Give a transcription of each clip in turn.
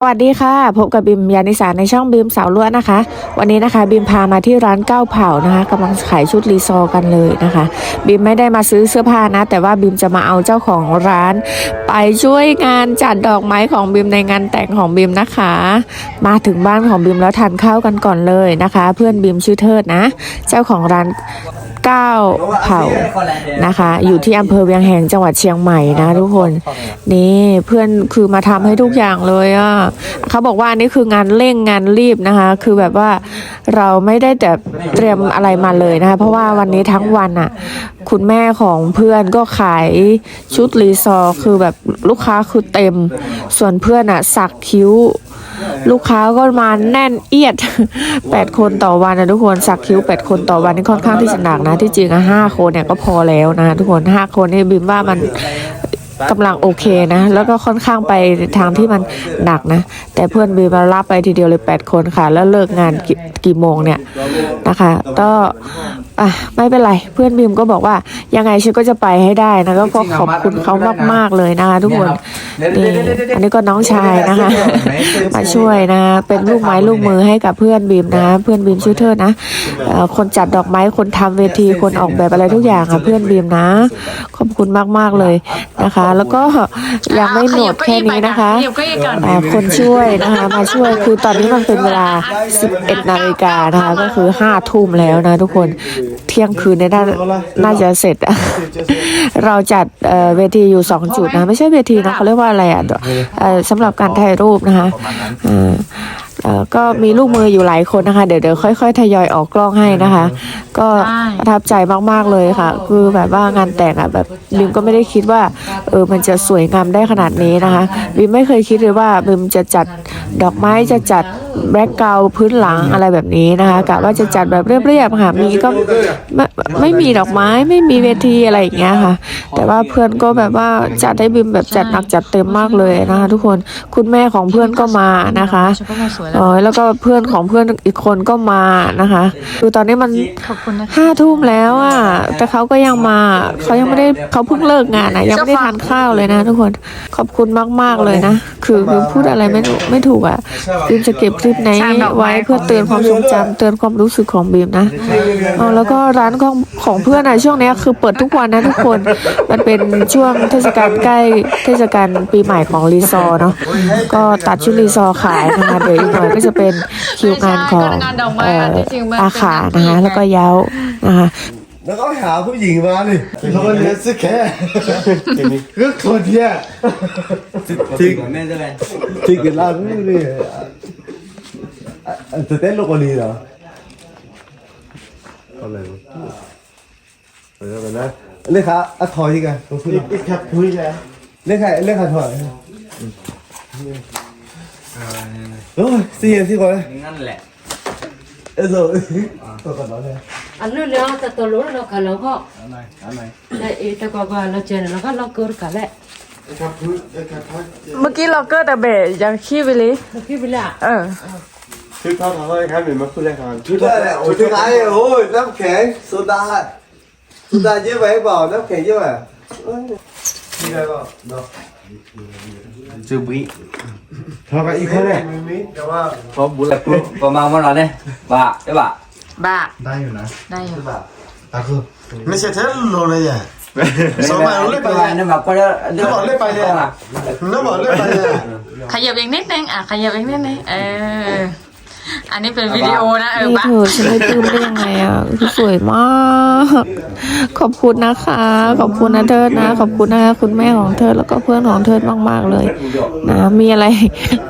สวัสดีค่ะ พบกับบิมยานิสาในช่องบิมสาวล้วนนะคะ วันนี้นะคะบิมพามาที่ร้านเก้าเผานะคะกำลังขายชุดรีซอร์กันเลยนะคะ บิมไม่ได้มาซื้อเสื้อผ้านะ แต่ว่าบิมจะมาเอาเจ้าของร้าน ไปช่วยงานจัดดอกไม้ของบิมในงานแต่งของบิมนะคะ มาถึงบ้านของบิมแล้วทานข้าวกันก่อนเลยนะคะ เพื่อนบิมชื่อเทิดนะ เจ้าของร้าน เก้าเผานะคะ อยู่ที่อำเภอเวียงแหงจังหวัดเชียงใหม่นะทุกคน นี่เพื่อนคือมาทำให้ทุกอย่างเลยอะเขาบอกว่าอันนี่คืองานเร่งงานรีบนะคะ คือแบบว่าเราไม่ได้แต่เตรียมอะไรมาเลยนะคะ เพราะว่าวันนี้ทั้งวันอะ คุณแม่ของเพื่อนก็ขายชุดรีซอร์คือแบบลูกค้าคือเต็ม ส่วนเพื่อนอะสักคิ้ว ลูกค้าก็มาแน่นเอียดแปดคนต่อวันนะทุกคนสักคิ้วแปดคนต่อวันนี่ค่อนข้างที่จะหนักนะ ที่จริงอะห้าคนเนี่ยก็พอแล้วนะทุกคนห้าคนนี่บิมว่ามัน กำลังโอเคนะ แล้วก็ค่อนข้างไปทางที่มันหนักนะ แต่เพื่อนบิมารับไปทีเดียวเลยแปดคนค่ะ แล้วเลิกงานกี่กี่โมงเนี่ยนะคะก็อะไม่เป็นไร เพื่อนบิมก็บอกว่ายังไงฉันก็จะไปให้ได้นะก็ขอบคุณเขามาก ๆ เลยนะคะ ทุกคนนี่อันนี้ก็น้องชายนะคะมาช่วยนะ เป็นลูกไม้ลูกมือให้กับเพื่อนบีมนะ เพื่อนบีมชื่อเธอนะคนจัดดอกไม้คนทำเวทีคนออกแบบอะไรทุกอย่างค่ะเพื่อนบีมนะ ขอบคุณมาก ๆ เลยนะคะแล้วก็ยังไม่หมดแค่นี้นะคะขยับเก้าอี้ก่อนอ่าคนช่วยนะคะมาช่วยคือตอนนี้มันเป็นเวลา 11 นาฬิกานะคะก็คือ 5 ทุ่มแล้วนะทุกคนเที่ยงคืนเนี่ยน่าน่าจะเสร็จอะเราจัดเอ่อเวทีอยู่ 2 จุดนะ ไม่ใช่เวทีนะเขาเรียกว่าอะไรอะเอ่อสำหรับการถ่ายรูปนะคะอ่าเอ่อก็มีลูกมืออยู่หลายคนนะคะ เดี๋ยวเดี๋ยวค่อย ๆ ทยอยออกกล้องให้นะคะ ก็ใช่ประทับใจมากๆเลยค่ะ คือแบบว่างานแต่งอะแบบบิมก็ไม่ได้คิดว่า เออมันจะสวยงามได้ขนาดนี้นะคะบิมไม่เคยคิดเลยว่าบิมจะจัดดอกไม้จะจัด แบล็กกราวพื้นหลังอะไรแบบนี้นะคะกะว่าจะจัดแบบเรียบๆค่ะมีก็ไม่ไม่มีดอกไม้ไม่มีเวทีอะไรอย่างเงี้ยค่ะ แต่ว่าเพื่อนก็แบบว่าจัดให้บิมแบบจัดหนักจัดเต็มมากเลยนะคะ ทุกคนคุณแม่ของเพื่อนก็มานะคะฉันก็มาสวยเอแล้วอแล้วก็เพื่อนของเพื่อนอีกคนก็มานะคะคือตอนนี้มันขอบคุณนะคะห้าทุ่มแล้วอะแต่เขาก็ยังมาเขายังไม่ได้เขาเพิ่งเลิกงานอะยังไม่ได้ทานข้าวเลยนะ ทุกคนขอบคุณมากๆเลยนะ คือคือพูดอะไรไม่ถูกไม่ถูกอะบีมจะเก็บคลิปนี้ไว้เพื่อเตือนความทรงจำเตือนความรู้สึกของบีมนะเอาแล้วก็ร้านของของเพื่อนอะช่วงเนี้ยคือเปิดทุกวันนะทุกคน มันเป็นช่วงเทศกาลใกล้เทศกาลปีใหม่ของรีซอร์เนาะก็ตัดชุดรีซอร์ขายนะคะเดี๋ยวอีกหน่อยก็จะเป็นคิวงานของเอ่ออาขานะคะแล้วก็เย้านะคะแล้วก็หาผู้หญิงมาดิแล้วก็เลี้ยงซื้อแค่ก็คนเนี้ยทิ้งทิ้งกันล่างนี่ จะเต้นโลกนี้เหรออะไรวะเออไปนะเลขาอะถอยที่กันต้องพูดอีกครับพูดแล้วเลขาเลขาถอยโอ้ยสี่นาทีก่อนนั่นแหละเออตัวก่อนแล้วเนี่ย anh nói nó ta tôi lúa nó cả lâu họ đây ý ta qua qua nó chơi nó có lo cưa cả đấy เมื่อกี้เราเกิดแต่เบะยังขี้ไปเลย khi bây giờ เออ ชุดเท่าทางเลยครับเหมือนมาพูดแรกกันชุดอะไรโอ้ยไงโอ้ยน้ำแข็งโซดาโซดาเยอะไปเปล่าน้ำแข็งเยอะไปมีอะไรเปล่าเนาะจือบุยทำกับอีกคนเนี่ยมีแต่ว่าพอบุญแล้วประมาณวันนั้นเนี่ยบ้าใช่ป่ะบ้าได้อยู่นะได้อยู่ตาคือไม่ใช่เทสโลเลยอะสมัยเราเล่นไปไปเนี่ยแบบก็ได้นึกบอกเล่นไปเนี่ยนึกบอกเล่นไปเนี่ยขยับอีกนิดนึงอะขยับอีกนิดนึงเออ อันนี้เป็นวิดีโอนะเออนี่บ้าเธอฉันไม่ปลื้มได้ยังไงอะคือสวยมาก ขอบคุณนะคะ ขอบคุณนะเธอนะ ขอบคุณนะคะคุณแม่ของเธอแล้วก็เพื่อนของเธอมากๆเลยนะมีอะไร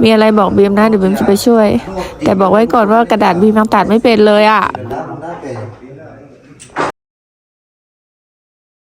มีอะไรบอกบีมนะเดี๋ยวบีมจะไปช่วย แต่บอกไว้ก่อนว่ากระดาษบีมยังตัดไม่เป็นเลยอะน้ำน้ำแข็ง